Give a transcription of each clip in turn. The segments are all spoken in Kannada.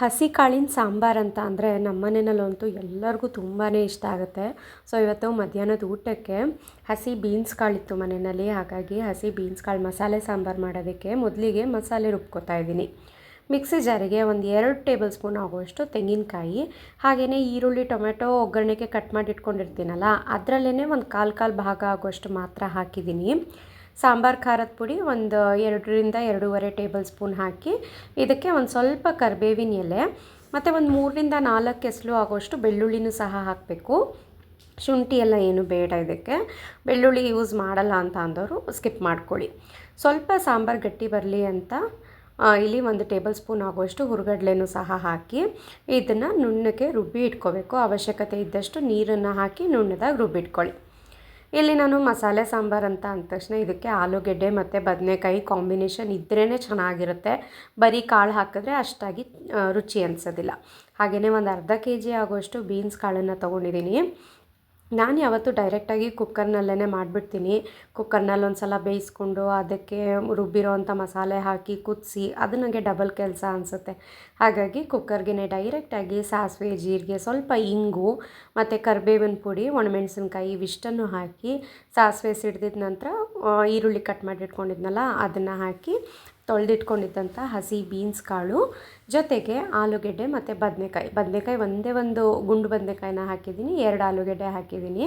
ಹಸಿ ಕಾಳಿನ ಸಾಂಬಾರು ಅಂತ ಅಂದರೆ ನಮ್ಮ ಮನೆಯಲ್ಲಂತೂ ಎಲ್ಲರಿಗೂ ತುಂಬಾ ಇಷ್ಟ ಆಗುತ್ತೆ. ಸೊ ಇವತ್ತು ಮಧ್ಯಾಹ್ನದ ಊಟಕ್ಕೆ ಹಸಿ ಬೀನ್ಸ್ ಕಾಳಿತ್ತು ಮನೆಯಲ್ಲಿ. ಹಾಗಾಗಿ ಹಸಿ ಬೀನ್ಸ್ ಕಾಳು ಮಸಾಲೆ ಸಾಂಬಾರು ಮಾಡೋದಕ್ಕೆ ಮೊದಲಿಗೆ ಮಸಾಲೆ ರುಬ್ಕೋತಾ ಇದ್ದೀನಿ. ಮಿಕ್ಸಿ ಜಾರಿಗೆ ಒಂದು ಎರಡು ಟೇಬಲ್ ಸ್ಪೂನ್ ಆಗುವಷ್ಟು ತೆಂಗಿನಕಾಯಿ ಹಾಗೆಯೇ ಈರುಳ್ಳಿ, ಟೊಮೆಟೊ ಒಗ್ಗರಣೆಗೆ ಕಟ್ ಮಾಡಿ ಇಟ್ಕೊಂಡಿರ್ತೀನಲ್ಲ ಅದರಲ್ಲೇ ಒಂದು ಕಾಲು ಕಾಲು ಭಾಗ ಆಗುವಷ್ಟು ಮಾತ್ರ ಹಾಕಿದ್ದೀನಿ. ಸಾಂಬಾರು ಖಾರದ ಪುಡಿ ಒಂದು ಎರಡರಿಂದ ಎರಡೂವರೆ ಟೇಬಲ್ ಸ್ಪೂನ್ ಹಾಕಿ ಇದಕ್ಕೆ ಒಂದು ಸ್ವಲ್ಪ ಕರಿಬೇವಿನ ಎಲೆ, ಮತ್ತು ಒಂದು ಮೂರರಿಂದ ನಾಲ್ಕು ಕೆಸಲು ಆಗೋಷ್ಟು ಬೆಳ್ಳುಳ್ಳಿನೂ ಸಹ ಹಾಕಬೇಕು. ಶುಂಠಿ ಎಲ್ಲ ಏನು ಬೇಡ ಇದಕ್ಕೆ. ಬೆಳ್ಳುಳ್ಳಿ ಯೂಸ್ ಮಾಡಲ್ಲ ಅಂತ ಅಂದವರು ಸ್ಕಿಪ್ ಮಾಡ್ಕೊಳ್ಳಿ. ಸ್ವಲ್ಪ ಸಾಂಬಾರು ಗಟ್ಟಿ ಬರಲಿ ಅಂತ ಇಲ್ಲಿ ಒಂದು ಟೇಬಲ್ ಸ್ಪೂನ್ ಆಗುವಷ್ಟು ಹುರುಗಡ್ಲೆನೂ ಸಹ ಹಾಕಿ ಇದನ್ನು ನುಣ್ಣಗೆ ರುಬ್ಬಿ ಇಟ್ಕೋಬೇಕು. ಅವಶ್ಯಕತೆ ಇದ್ದಷ್ಟು ನೀರನ್ನು ಹಾಕಿ ನುಣ್ಣದಾಗಿ ರುಬ್ಬಿಟ್ಕೊಳ್ಳಿ. ಇಲ್ಲಿ ನಾನು ಮಸಾಲೆ ಸಾಂಬಾರು ಅಂತ ಅಂದ ತಕ್ಷಣ ಇದಕ್ಕೆ ಆಲೂಗೆಡ್ಡೆ ಮತ್ತು ಬದನೆಕಾಯಿ ಕಾಂಬಿನೇಷನ್ ಇದ್ರೇ ಚೆನ್ನಾಗಿರುತ್ತೆ. ಬರೀ ಕಾಳು ಹಾಕಿದ್ರೆ ಅಷ್ಟಾಗಿ ರುಚಿ ಅನಿಸೋದಿಲ್ಲ. ಹಾಗೆಯೇ ಒಂದು ಅರ್ಧ ಕೆ ಜಿ ಆಗುವಷ್ಟು ಬೀನ್ಸ್ ಕಾಳನ್ನು ತೊಗೊಂಡಿದ್ದೀನಿ. ನಾನು ಯಾವತ್ತೂ ಡೈರೆಕ್ಟಾಗಿ ಕುಕ್ಕರ್ನಲ್ಲೇ ಮಾಡಿಬಿಡ್ತೀನಿ. ಕುಕ್ಕರ್ನಲ್ಲಿ ಒಂದು ಸಲ ಬೇಯಿಸ್ಕೊಂಡು ಅದಕ್ಕೆ ರುಬ್ಬಿರೋ ಅಂಥ ಮಸಾಲೆ ಹಾಕಿ ಕುದಿಸಿ, ಅದು ನನಗೆ ಡಬಲ್ ಕೆಲಸ ಅನಿಸುತ್ತೆ. ಹಾಗಾಗಿ ಕುಕ್ಕರ್ಗೆ ಡೈರೆಕ್ಟಾಗಿ ಸಾಸಿವೆ, ಜೀರಿಗೆ, ಸ್ವಲ್ಪ ಇಂಗು, ಮತ್ತು ಕರಿಬೇವಿನ ಪುಡಿ, ಒಣಮೆಣಸಿನ್ಕಾಯಿ ಇವಿಷ್ಟನ್ನು ಹಾಕಿ ಸಾಸಿವೆ ಸಿಡ್ದಿದ ನಂತರ ಈರುಳ್ಳಿ ಕಟ್ ಮಾಡಿಟ್ಕೊಂಡಿದ್ನಲ್ಲ, ಅದನ್ನು ಹಾಕಿ ತೊಳೆದಿಟ್ಕೊಂಡಿದ್ದಂಥ ಹಸಿ ಬೀನ್ಸ್ ಕಾಳು, ಜೊತೆಗೆ ಆಲೂಗೆಡ್ಡೆ ಮತ್ತು ಬದನೆಕಾಯಿ. ಬದನೆಕಾಯಿ ಒಂದೇ ಒಂದು ಗುಂಡು ಬದನೆಕಾಯಿನ ಹಾಕಿದ್ದೀನಿ, ಎರಡು ಆಲೂಗೆಡ್ಡೆ ಹಾಕಿದ್ದೀನಿ.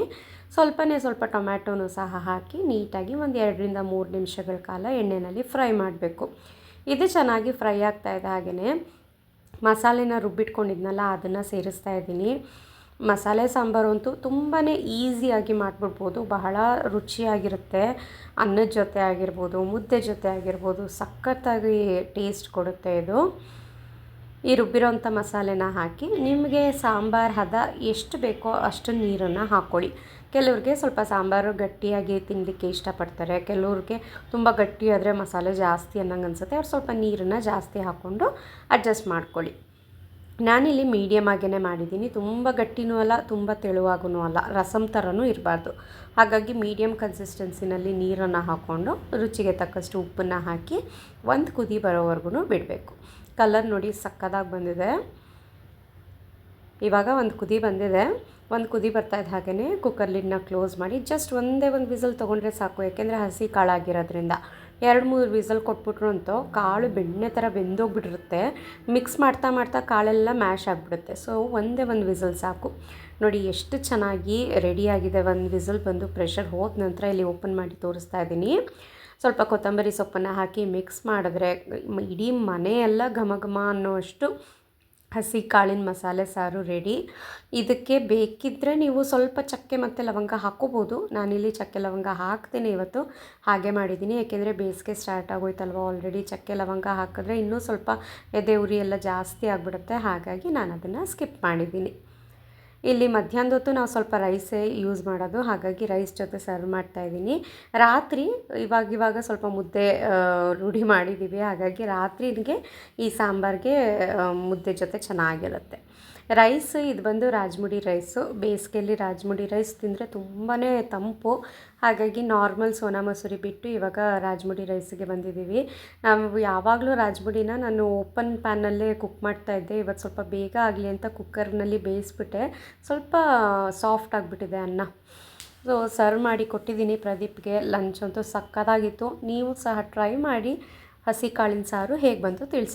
ಸ್ವಲ್ಪನೇ ಸ್ವಲ್ಪ ಟೊಮ್ಯಾಟೋನು ಸಹ ಹಾಕಿ ನೀಟಾಗಿ ಒಂದು ಎರಡರಿಂದ ಮೂರು ನಿಮಿಷಗಳ ಕಾಲ ಎಣ್ಣೆಯಲ್ಲಿ ಫ್ರೈ ಮಾಡಬೇಕು. ಇದು ಚೆನ್ನಾಗಿ ಫ್ರೈ ಆಗ್ತಾ ಇದೆ ಹಾಗೆಯೇ ಮಸಾಲೆನ ರುಬ್ಬಿಟ್ಕೊಂಡಿದ್ನಲ್ಲ, ಅದನ್ನು ಸೇರಿಸ್ತಾ ಇದ್ದೀನಿ. ಮಸಾಲೆ ಸಾಂಬಾರು ಅಂತೂ ತುಂಬಾ ಈಸಿಯಾಗಿ ಮಾಡಿಬಿಡ್ಬೋದು, ಬಹಳ ರುಚಿಯಾಗಿರುತ್ತೆ. ಅನ್ನದ ಜೊತೆ ಆಗಿರ್ಬೋದು, ಮುದ್ದೆ ಜೊತೆ ಆಗಿರ್ಬೋದು, ಸಖತ್ತಾಗಿ ಟೇಸ್ಟ್ ಕೊಡುತ್ತೆ ಇದು. ಈ ರುಬ್ಬಿರೋಂಥ ಮಸಾಲೆನ ಹಾಕಿ ನಿಮಗೆ ಸಾಂಬಾರು ಹದ ಎಷ್ಟು ಬೇಕೋ ಅಷ್ಟು ನೀರನ್ನು ಹಾಕ್ಕೊಳ್ಳಿ ಕೆಲವ್ರಿಗೆ ಸ್ವಲ್ಪ ಸಾಂಬಾರು ಗಟ್ಟಿಯಾಗಿ ತಿನ್ನಲಿಕ್ಕೆ ಇಷ್ಟಪಡ್ತಾರೆ. ಕೆಲವ್ರಿಗೆ ತುಂಬ ಗಟ್ಟಿಯಾದರೆ ಮಸಾಲೆ ಜಾಸ್ತಿ ಅನ್ನಂಗೆ ಅನಿಸುತ್ತೆ. ಅವ್ರು ಸ್ವಲ್ಪ ನೀರನ್ನು ಜಾಸ್ತಿ ಹಾಕ್ಕೊಂಡು ಅಡ್ಜಸ್ಟ್ ಮಾಡ್ಕೊಳ್ಳಿ. ನಾನಿಲ್ಲಿ ಮೀಡಿಯಮ್ ಆಗೇ ಮಾಡಿದ್ದೀನಿ. ತುಂಬ ಗಟ್ಟಿನೂ ಅಲ್ಲ, ತುಂಬ ತೆಳುವಾಗೂ ಅಲ್ಲ. ರಸಮ್ ಥರನೂ ಇರಬಾರ್ದು. ಹಾಗಾಗಿ ಮೀಡಿಯಮ್ ಕನ್ಸಿಸ್ಟೆನ್ಸಿನಲ್ಲಿ ನೀರನ್ನು ಹಾಕ್ಕೊಂಡು ರುಚಿಗೆ ತಕ್ಕಷ್ಟು ಉಪ್ಪನ್ನು ಹಾಕಿ, ಒಂದು ಕುದಿ ಬರೋವರೆಗೂ ಬಿಡಬೇಕು. ಕಲರ್ ನೋಡಿ ಸಕ್ಕದಾಗಿ ಬಂದಿದೆ. ಇವಾಗ ಒಂದು ಕುದಿ ಬಂದಿದೆ. ಒಂದು ಕುದಿ ಬರ್ತಾಯಿದ್ದ ಹಾಗೆಯೇ ಕುಕ್ಕರ್ ಲಿಡ್ನ ಕ್ಲೋಸ್ ಮಾಡಿ ಜಸ್ಟ್ ಒಂದೇ ಒಂದು ವಿಸಲ್ ತೊಗೊಂಡ್ರೆ ಸಾಕು. ಯಾಕೆಂದರೆ ಹಸಿ ಕಾಳಾಗಿರೋದ್ರಿಂದ. ಎರಡು ಮೂರು ವಿಸಲ್ ಕೊಟ್ಬಿಟ್ರು ಅಂತೂ ಕಾಳು ಬೆಣ್ಣೆ ಥರ ಬೆಂದೋಗ್ಬಿಟ್ಟಿರುತ್ತೆ. ಮಿಕ್ಸ್ ಮಾಡ್ತಾ ಮಾಡ್ತಾ ಕಾಳೆಲ್ಲ ಮ್ಯಾಶ್ ಆಗಿಬಿಡುತ್ತೆ. ಸೊ ಒಂದೇ ಒಂದು ವಿಸಲ್ ಸಾಕು. ನೋಡಿ, ಎಷ್ಟು ಚೆನ್ನಾಗಿ ರೆಡಿಯಾಗಿದೆ ಒಂದು ವಿಸಲ್ ಬಂದು ಪ್ರೆಷರ್ ಹೋದ ನಂತರ ಇಲ್ಲಿ ಓಪನ್ ಮಾಡಿ ತೋರಿಸ್ತಾ ಇದ್ದೀನಿ. ಸ್ವಲ್ಪ ಕೊತ್ತಂಬರಿ ಸೊಪ್ಪನ್ನು ಹಾಕಿ ಮಿಕ್ಸ್ ಮಾಡಿದ್ರೆ, ಇಡೀ ಮನೆಯೆಲ್ಲ ಘಮ ಘಮ ಅನ್ನೋಷ್ಟು ಹಸಿ ಕಾಳಿನ ಮಸಾಲೆ ಸಾರು ರೆಡಿ ಇದಕ್ಕೆ ಬೇಕಿದ್ದರೆ ನೀವು ಸ್ವಲ್ಪ ಚಕ್ಕೆ ಮತ್ತು ಲವಂಗ ಹಾಕ್ಕೋಬೋದು ನಾನಿಲ್ಲಿ ಚಕ್ಕೆ ಲವಂಗ ಹಾಕ್ತೇನೆ ಇವತ್ತು. ಹಾಗೆ ಮಾಡಿದ್ದೀನಿ. ಯಾಕೆಂದರೆ ಬೇಸಿಗೆ ಸ್ಟಾರ್ಟ್ ಆಗೋಯ್ತಲ್ವ ಆಲ್ರೆಡಿ ಚಕ್ಕೆ ಲವಂಗ ಹಾಕಿದ್ರೆ ಇನ್ನೂ ಸ್ವಲ್ಪ ಎದೆ ಉರಿ ಎಲ್ಲ ಜಾಸ್ತಿ ಆಗಿಬಿಡುತ್ತೆ. ಹಾಗಾಗಿ ನಾನು ಅದನ್ನು ಸ್ಕಿಪ್ ಮಾಡಿದ್ದೀನಿ. ಇಲ್ಲಿ ಮಧ್ಯಾಹ್ನದೊತ್ತು ನಾವು ಸ್ವಲ್ಪ ರೈಸೇ ಯೂಸ್ ಮಾಡೋದು. ಹಾಗಾಗಿ ರೈಸ್ ಜೊತೆ ಸರ್ವ್ ಮಾಡ್ತಾ ಇದ್ದೀನಿ. ರಾತ್ರಿ ಇವಾಗ ಇವಾಗ ಸ್ವಲ್ಪ ಮುದ್ದೆ ರೂಢಿ ಮಾಡಿದ್ದೀವಿ. ಹಾಗಾಗಿ ರಾತ್ರಿಗೆ ಈ ಸಾಂಬಾರಿಗೆ ಮುದ್ದೆ ಜೊತೆ ಚೆನ್ನಾಗಿರುತ್ತೆ. ರೈಸ್, ಇದು ಬಂದು ರಾಜ್ಮುಡಿ ರೈಸು. ಬೇಸಿಗೆಯಲ್ಲಿ ರಾಜ್ಮುಡಿ ರೈಸ್ ತಿಂದರೆ ತುಂಬಾ ತಂಪು. ಹಾಗಾಗಿ ನಾರ್ಮಲ್ ಸೋನಾ ಮಸೂರಿ ಬಿಟ್ಟು ಇವಾಗ ರಾಜ್ಮುಡಿ ರೈಸಿಗೆ ಬಂದಿದ್ದೀವಿ. ನಾವು ಯಾವಾಗಲೂ ರಾಜ್ಮುಡಿನ ನಾನು ಓಪನ್ ಪ್ಯಾನಲ್ಲೇ ಕುಕ್ ಮಾಡ್ತಾ ಇದ್ದೆ. ಇವತ್ತು ಸ್ವಲ್ಪ ಬೇಗ ಆಗಲಿ ಅಂತ ಕುಕ್ಕರ್ನಲ್ಲಿ ಬೇಯಿಸ್ಬಿಟ್ಟೆ. ಸ್ವಲ್ಪ ಸಾಫ್ಟ್ ಆಗಿಬಿಟ್ಟಿದೆ ಅನ್ನ. ಸೊ ಸರ್ವ್ ಮಾಡಿ ಕೊಟ್ಟಿದ್ದೀನಿ ಪ್ರದೀಪ್ಗೆ ಲಂಚ್ ಅಂತೂ ಸಕ್ಕತ್ತಾಗಿತ್ತು. ನೀವು ಸಹ ಟ್ರೈ ಮಾಡಿ ಹಸಿ ಕಾಳಿನ ಸಾರು ಹೇಗೆ ಬಂತು ತಿಳಿಸಿ.